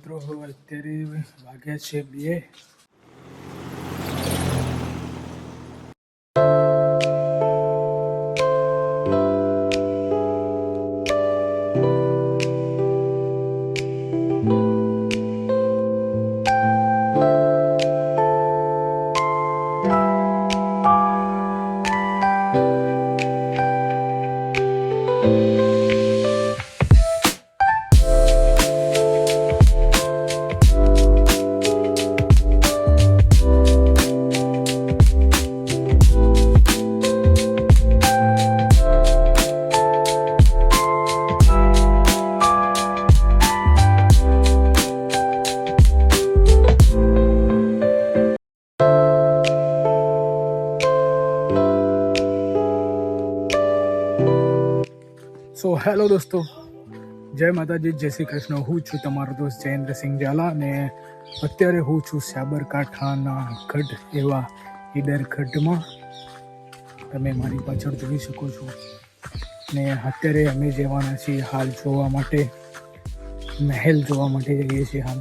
મિત્રો અત્યારે વાગ્યા છે બે. હેલો દોસ્તો. જય માતાજી, જય શ્રી કૃષ્ણ. હું છું તમારો દોસ્ત જયેન્દ્રસિંહ ઝાલા અને અત્યારે હું છું સાબરકાંઠાના ગઢ એવા ઈડર ગઢમાં તમે મારી પાછળ જોઈ શકો છો. ને અત્યારે અમે જવાના છીએ હાલ જોવા માટે, મહેલ જોવા માટે જઈએ છીએ હાલ.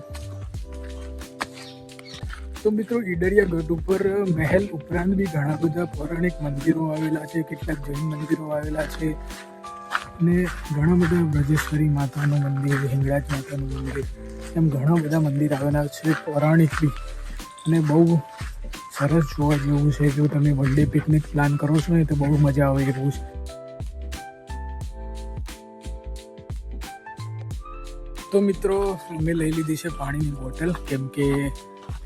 તો મિત્રો, ઈડરિયા ગઢ ઉપર મહેલ ઉપરાંત બી ઘણા બધા પૌરાણિક મંદિરો આવેલા છે, કેટલાક જૈન મંદિરો આવેલા છે. ને ઘણા બધા બ્રજેશ્વરી માતાનું મંદિર, હિંગળાજ માતાનું મંદિર, એમ ઘણા બધા મંદિર આવેલા છે પૌરાણિક બી અને બહુ સરસ જોવા જેવું છે. જો તમે વન ડે પિકનિક પ્લાન કરો છો ને, તો બહુ મજા આવે એવું છે. તો મિત્રો મેં લઈ લીધી છે પાણીની બોટલ. કેમ કે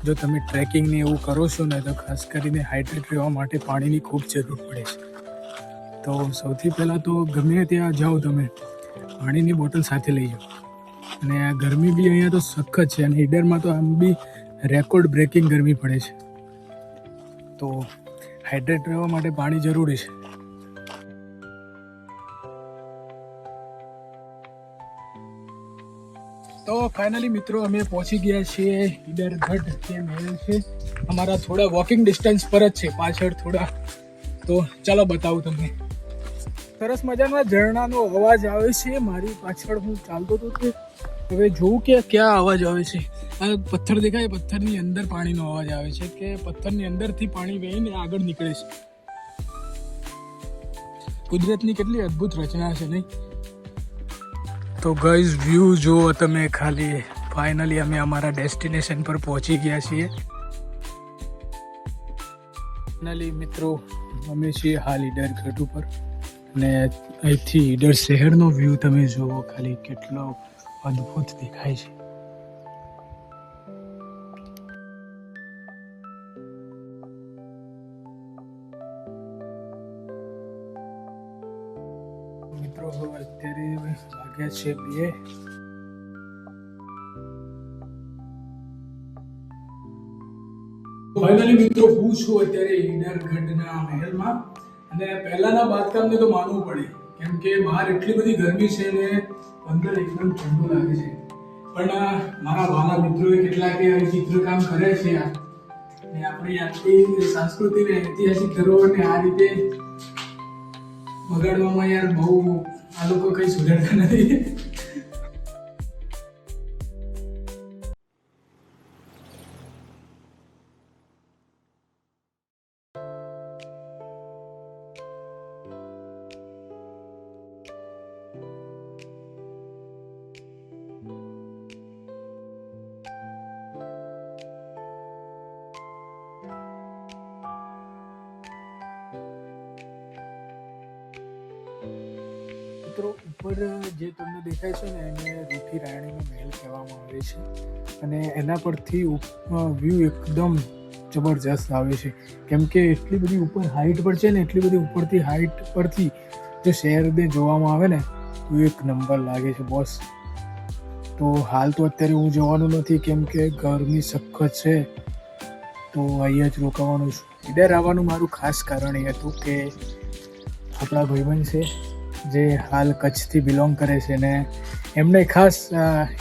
જો તમે ટ્રેકિંગને એવું કરો છો ને, તો ખાસ કરીને હાઇડ્રેટ રહેવા માટે પાણીની ખૂબ જરૂર પડે છે. તો સૌથી પહેલાં તો ગમે ત્યાં જાઓ તમે, પાણીની બોટલ સાથે લઈ જાઓ. અને આ ગરમી બી અહીંયા તો સખત છે અને ઈડરમાં તો આમ બી રેકોર્ડ બ્રેકિંગ ગરમી પડે છે. તો હાઇડ્રેટ રહેવા માટે પાણી જરૂરી છે. તો ફાઇનલી મિત્રો અમે પહોંચી ગયા છીએ ઈડર ઘટ જે મહેલ છે. અમારા થોડા વોકિંગ ડિસ્ટન્સ પર જ છે, પાછળ થોડા. તો ચાલો બતાવું તમને. સરસ મજાના ઝરણાનો અવાજ આવે છે. મારી પાછળ હું ચાલતો હતો તે હવે જોઉં કે ક્યાં અવાજ આવે છે. આ પથ્થર દેખાય, પથ્થરની અંદર પાણીનો અવાજ આવે છે કે પથ્થરની અંદરથી પાણી વહીને આગળ નીકળે છે. કુદરતની કેટલી અદ્ભુત રચના છે, નહીં? તો ગઈઝ વ્યૂ જુઓ તમે ખાલી. ફાઇનલી અમે અમારા ડેસ્ટિનેશન પર પહોંચી ગયા છીએ. ફાઇનલી મિત્રો, અમે છીએ હાલ ઈડર ઘટ ઉપર. અને અહીંથી ઈડર શહેરનો વ્યૂ તમે જુઓ ખાલી કેટલો અદ્ભુત દેખાય છે. મિત્રો અત્યારે વાગ્યા છે બે. ફાઇનલી મિત્રો, હું છું અત્યારે ઈડર ગઢના મહેલમાં. અને પહેલાના બાંધકામને તો માનવું પડે, કેમ કે બહાર એટલી બધી ગરમી છે ને, અંદર એકદમ ઠંડુ લાગે છે. પણ મારા વાલા મિત્રોએ કેટલાકે ચિત્રકામ કરે છે અને આપણી આટલી સાંસ્કૃતિક અને ઐતિહાસિક ધરોહરને આ રીતે બગાડવામાં યાર બહુ આ લોકો કંઈ સુધારતા નથી. ઉપર જે તમને દેખાય છે ને, એને રૂઠી રાણીનો મહેલ કહેવામાં આવે છે. અને એના પરથી વ્યૂ એકદમ જબરજસ્ત આવે છે. કેમ કે એટલી બધી ઉપર હાઈટ પર છે ને, એટલી બધી ઉપરથી હાઈટ પરથી જો શહેરને જોવામાં આવે ને, તો એક નંબર લાગે છે બોસ તો હાલ તો અત્યારે હું જવાનું નથી, કેમ કે ગરમી સખત છે. તો અહીંયા જ રોકાવાનું છું. ઈડર આવવાનું મારું ખાસ કારણ એ હતું કે આપણા ભાઈબંધ છે. જે હાલ કચ્છથી બિલોંગ કરે છે ને એમને ખાસ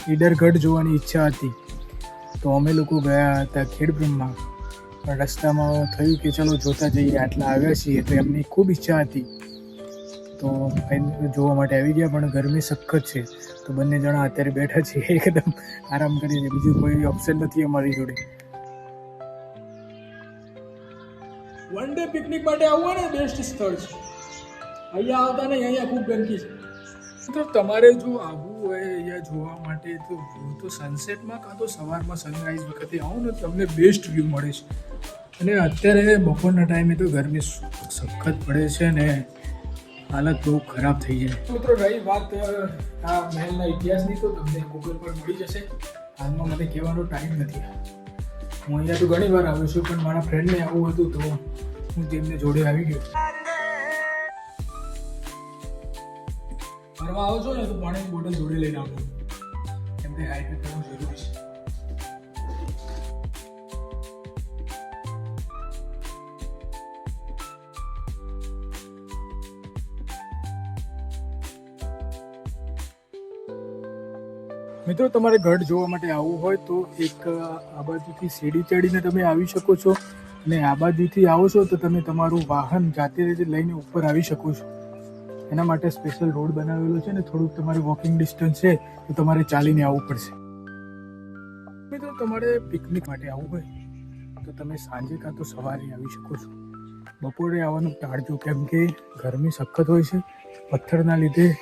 ઈડરગઢ જોવાની ઈચ્છા હતી. તો અમે લોકો ગયા હતા ખેડબ્રહ્મા. પણ રસ્તામાં થયું કે ચલો જોતા જઈએ, આટલા આવ્યા છીએ તો એમની ખૂબ ઈચ્છા હતી. તો જોવા માટે આવી ગયા, પણ ગરમી સખત છે. તો બંને જણા અત્યારે બેઠા છીએ, એકદમ આરામ કરીને બીજું કોઈ ઓપ્શન નથી અમારી જોડે. વન ડે પિકનિક માટે આવવું બેસ્ટ સ્થળ છે. અહીંયા આવતા નહીં અહીંયા ખૂબ ગંદકી છે. તો તમારે જો આવવું હોય અહીંયા જોવા માટે તો હું તો સનસેટમાં કાં તો સવારમાં સનરાઈઝ વખતે આવું ને તમને બેસ્ટ વ્યૂ મળે છે. અને અત્યારે બપોરના ટાઈમે તો ગરમી સખત પડે છે ને હાલત બહુ ખરાબ થઈ જાય. મિત્રો રહી વાત આ મહેલના ઇતિહાસની તો તમને ગૂગલ પર મળી જશે. હાલમાં મને કહેવાનો ટાઈમ નથી. હું અહીંયા તો ઘણી વાર આવ્યો છું પણ મારા ફ્રેન્ડને આવું હતું તો હું તેમને જોડે આવી ગયો. ફરવા આવો છો ને તો પાણીની બોટલ જોડે લઈને આવજો કેમ કે હાઇડ્રેટ કરવું જરૂરી છે. મિત્રો, તમારે ગઢ જોવા માટે આવવું હોય તો એક આ બાજુથી સીડી ચડીને તમે આવી શકો છો. અને આ બાજુથી આવો છો તો તમે તમારું વાહન જાતે રીતે લઈને ઉપર આવી શકો છો. એના માટે સ્પેશિયલ રોડ બનાવેલો છે ને થોડુંક તમારે વોકિંગ ડિસ્ટન્સ છે, તો તમારે ચાલીને આવવું પડશે. મિત્રો, તમારે પિકનિક માટે આવવું હોય, તો તમે સાંજે કાં તો સવારે આવી શકો છો. બપોરે આવવાનું ટાળજો, કેમ કે ગરમી સખત હોય છે. પથ્થરના લીધે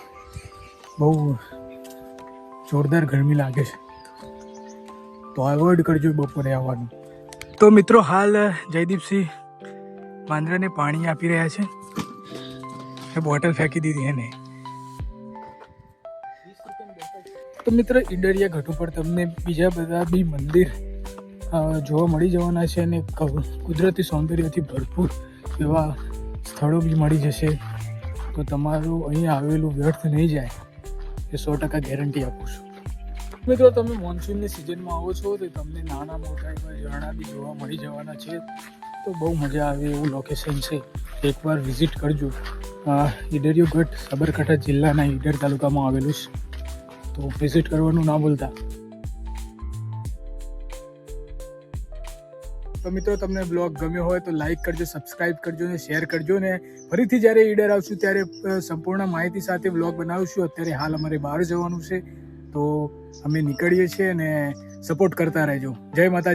બહુ જોરદાર ગરમી લાગે છે. તો અવોઇડ કરજો બપોરે આવવાનું. તો મિત્રો, હાલ જયદીપસિંહ વાંદરાને પાણી આપી રહ્યા છે. એ બોટલ ફેંકી દીધી એને તો મિત્ર, ઈડરિયા ઘાટ ઉપર તમને બીજા બધા બી મંદિર જોવા મળી જવાના છે અને કુદરતી સૌંદર્યથી ભરપૂર એવા સ્થળો બી મળી જશે. તો તમારું અહીં આવેલું વ્યર્થ નહીં જાય. એ સો ટકા ગેરંટી આપું છું. મિત્રો, તમે મોન્સૂનની સિઝનમાં આવો છો તો તમને નાના મોટા એવા ઝરણા બી જોવા મળી જવાના છે. તો બહુ મજા આવે એવું લોકેશન છે. એકવાર વિઝિટ કરજો. ઈડરિયો ગઢ, સાબરકાંઠા જિલ્લાના ઈડર તાલુકામાં આવેલું છે. તો વિઝિટ કરવાનું ના ભૂલતા. તો મિત્રો, તમને બ્લોગ ગમ્યો હોય તો લાઇક કરજો, સબસ્ક્રાઇબ કરજો ને શેર કરજો ને ફરીથી જ્યારે ઈડર આવશું ત્યારે સંપૂર્ણ માહિતી સાથે બ્લોગ બનાવશું. અત્યારે હાલ અમારે બહાર જવાનું છે. તો અમે નીકળીએ છીએ અને સપોર્ટ કરતા રહેજો. જય માતા